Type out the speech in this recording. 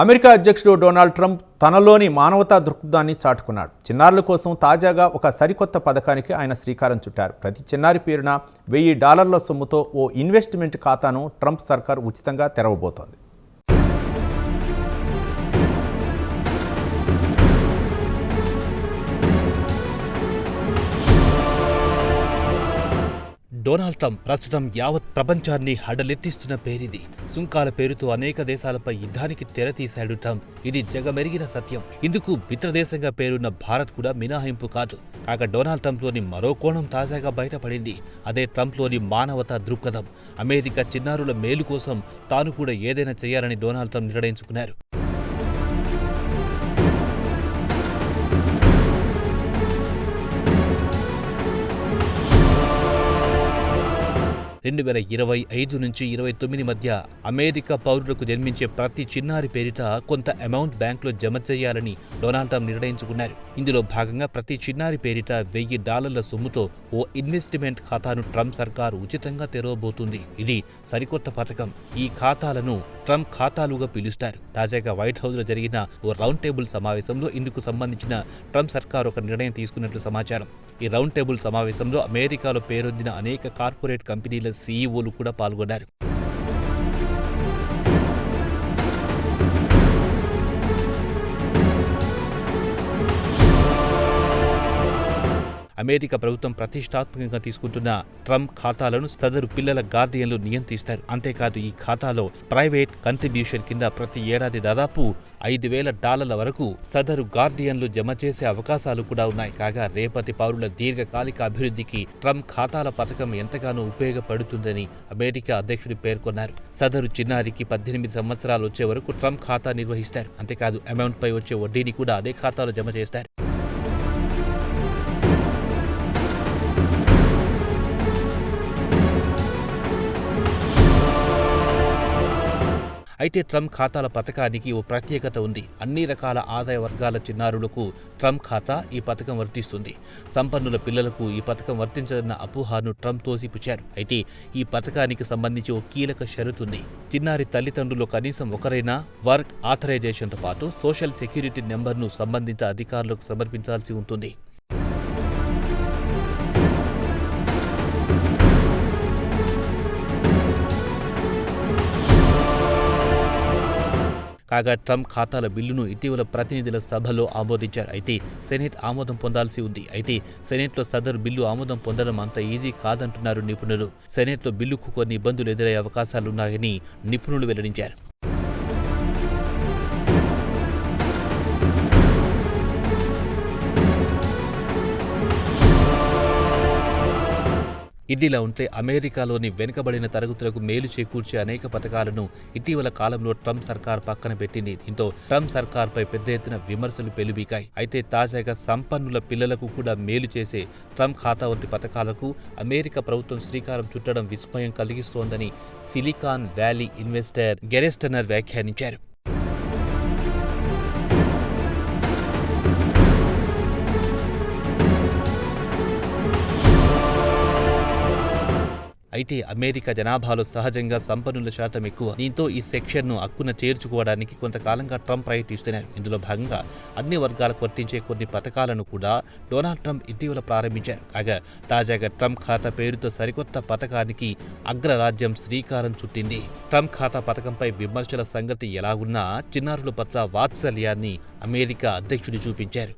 America అధ్యక్షుడు Donald Trump తనలోని మానవతా దృక్పథాన్ని చాటుకున్నాడు. చిన్నారుల కోసం తాజాగా ఒక సరికొత్త పథకానికి ఆయన శ్రీకారం చుట్టారు. ప్రతి చిన్నారి పేరున వెయ్యి డాలర్ల సొమ్ముతో ఓ ఇన్వెస్ట్మెంట్ ఖాతాను ట్రంప్ సర్కార్ ఉచితంగా తెరవబోతోంది. డొనాల్డ్ ట్రంప్ ప్రస్తుతం యావత్ ప్రపంచాన్ని హడలెత్తిస్తున్న పేరిది. సుంకాల పేరుతో అనేక దేశాలపై యుద్ధానికి తెరతీశాడు ట్రంప్. ఇది జగమెరిగిన సత్యం. ఇందుకు మిత్రదేశంగా పేరున్న భారత్ కూడా మినహాయింపు కాదు. కాగా డొనాల్డ్ ట్రంప్లోని మరో కోణం తాజాగా బయటపడింది. అదే ట్రంప్లోని మానవతా దృక్పథం. అమెరికా చిన్నారుల మేలు కోసం తాను కూడా ఏదైనా చేయాలని డొనాల్డ్ ట్రంప్ నిర్ణయించుకున్నారు. రెండు వేల ఇరవై ఐదు నుంచి ఇరవై తొమ్మిది మధ్య అమెరికా పౌరులకు జన్మించే ప్రతి చిన్నారి పేరిట కొంత అమౌంట్ బ్యాంకులో జమ చేయాలని డొనాల్డ్ ట్రంప్ నిర్ణయించుకున్నారు. ఇందులో భాగంగా ప్రతి చిన్నారి పేరిట వెయ్యి డాలర్ల సొమ్ముతో ఓ ఇన్వెస్ట్మెంట్ ఖాతాను ట్రంప్ సర్కారు ఉచితంగా తెరవబోతుంది. ఇది సరికొత్త పథకం. ఈ ఖాతాలను ట్రంప్ ఖాతాలుగా పిలుస్తారు. తాజాగా వైట్ హౌస్లో జరిగిన ఓ రౌండ్ టేబుల్ సమావేశంలో ఇందుకు సంబంధించిన ట్రంప్ సర్కార్ ఒక నిర్ణయం తీసుకున్నట్లు సమాచారం. ఈ రౌండ్ టేబుల్ సమావేశంలో అమెరికాలో పేరొందిన అనేక కార్పొరేట్ కంపెనీల సీఈఓలు కూడా పాల్గొన్నారు. అమెరికా ప్రభుత్వం ప్రతిష్టాత్మకంగా తీసుకుంటున్న ట్రంప్ ఖాతాలను సదరు పిల్లల గార్డియన్లు నియంత్రిస్తారు. అంతేకాదు ఈ ఖాతాలో ప్రైవేట్ కంట్రిబ్యూషన్ కింద ప్రతి ఏడాది దాదాపు ఐదు వేల డాలర్ల వరకు సదరు గార్డియన్లు జమ చేసే అవకాశాలు కూడా ఉన్నాయి. కాగా రేపటి పౌరుల దీర్ఘకాలిక అభివృద్ధికి ట్రంప్ ఖాతాల పథకం ఎంతగానో ఉపయోగపడుతుందని అమెరికా అధ్యక్షుడు పేర్కొన్నారు. సదరు చిన్నారికి పద్దెనిమిది సంవత్సరాలు వచ్చే వరకు ట్రంప్ ఖాతా నిర్వహిస్తారు. అంతేకాదు అమౌంట్ పై వచ్చే వడ్డీని కూడా అదే ఖాతాలో జమ చేస్తారు. అయితే ట్రంప్ ఖాతాల పథకానికి ఓ ప్రత్యేకత ఉంది. అన్ని రకాల ఆదాయ వర్గాల చిన్నారులకు ట్రంప్ ఖాతా ఈ పథకం వర్తిస్తుంది. సంపన్నుల పిల్లలకు ఈ పథకం వర్తించదన్న అపోహను ట్రంప్ తోసిపుచ్చారు. అయితే ఈ పథకానికి సంబంధించి ఓ కీలక షరతుంది చిన్నారి తల్లిదండ్రులు కనీసం ఒకరైనా వర్క్ ఆథరైజేషన్తో పాటు సోషల్ సెక్యూరిటీ నెంబర్ను సంబంధిత అధికారులకు సమర్పించాల్సి ఉంటుంది. కాగా ట్రంప్ ఖాతాల బిల్లును ఇటీవల ప్రతినిధుల సభలో ఆమోదించారు. అయితే సెనేట్ ఆమోదం పొందాల్సి ఉంది. అయితే సెనేట్లో సదరు బిల్లు ఆమోదం పొందడం అంత ఈజీ కాదంటున్నారు నిపుణులు. సెనేట్లో బిల్లుకు కొన్ని ఇబ్బందులు ఎదురయ్యే అవకాశాలున్నాయని నిపుణులు వెల్లడించారు. ఇదిలా ఉంటే అమెరికాలోని వెనుకబడిన తరగతులకు మేలు చేకూర్చే అనేక పథకాలను ఇటీవల కాలంలో ట్రంప్ సర్కార్ పక్కన పెట్టింది. దీంతో ట్రంప్ సర్కార్పై పెద్ద ఎత్తున విమర్శలు పెలుబీకాయి అయితే తాజాగా సంపన్నుల పిల్లలకు కూడా మేలు చేసే ట్రంప్ ఖాతా వంటి పథకాలకు అమెరికా ప్రభుత్వం శ్రీకారం చుట్టడం విస్మయం కలిగిస్తోందని సిలికాన్ వ్యాలీ ఇన్వెస్టర్ గెరెస్టనర్ వ్యాఖ్యానించారు. అయితే అమెరికా జనాభాలో సహజంగా సంపన్నుల శాతం ఎక్కువ. దీంతో ఈ సెక్షన్ను అక్కున చేర్చుకోవడానికి కొంతకాలంగా ట్రంప్ ప్రయత్నిస్తున్నారు. ఇందులో భాగంగా అన్ని వర్గాలకు వర్తించే కొన్ని పథకాలను కూడా డొనాల్డ్ ట్రంప్ ఇటీవల ప్రారంభించారు. కాగా తాజాగా ట్రంప్ ఖాతా పేరుతో సరికొత్త పథకానికి అగ్రరాజ్యం శ్రీకారం చుట్టింది. ట్రంప్ ఖాతా పథకంపై విమర్శల సంగతి ఎలాగున్నా చిన్నారుల పట్ల వాత్సల్యాన్ని అమెరికా అధ్యక్షుడు చూపించారు.